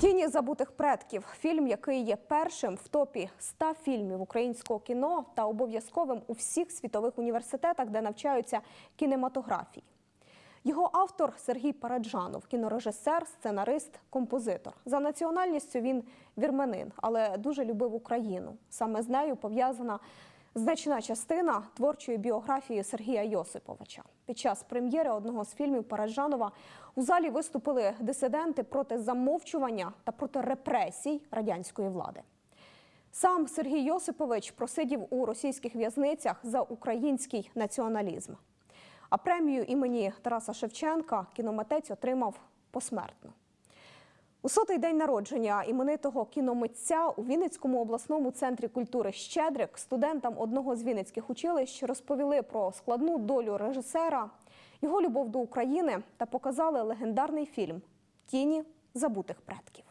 Тіні забутих предків фільм, який є першим в топі 100 фільмів українського кіно та обов'язковим у всіх світових університетах, де навчаються кінематографії. Його автор Сергій Параджанов, кінорежисер, сценарист, композитор. За національністю він вірменин, але дуже любив Україну. Саме з нею пов'язана значна частина творчої біографії Сергія Йосиповича. Під час прем'єри одного з фільмів Параджанова у залі виступили дисиденти проти замовчування та проти репресій радянської влади. Сам Сергій Йосипович просидів у російських в'язницях за український націоналізм. А премію імені Тараса Шевченка кіномитець отримав посмертно. У сотий день народження іменитого кіномитця у Вінницькому обласному центрі культури Щедрик студентам одного з вінницьких училищ розповіли про складну долю режисера, його любов до України та показали легендарний фільм Тіні забутих предків.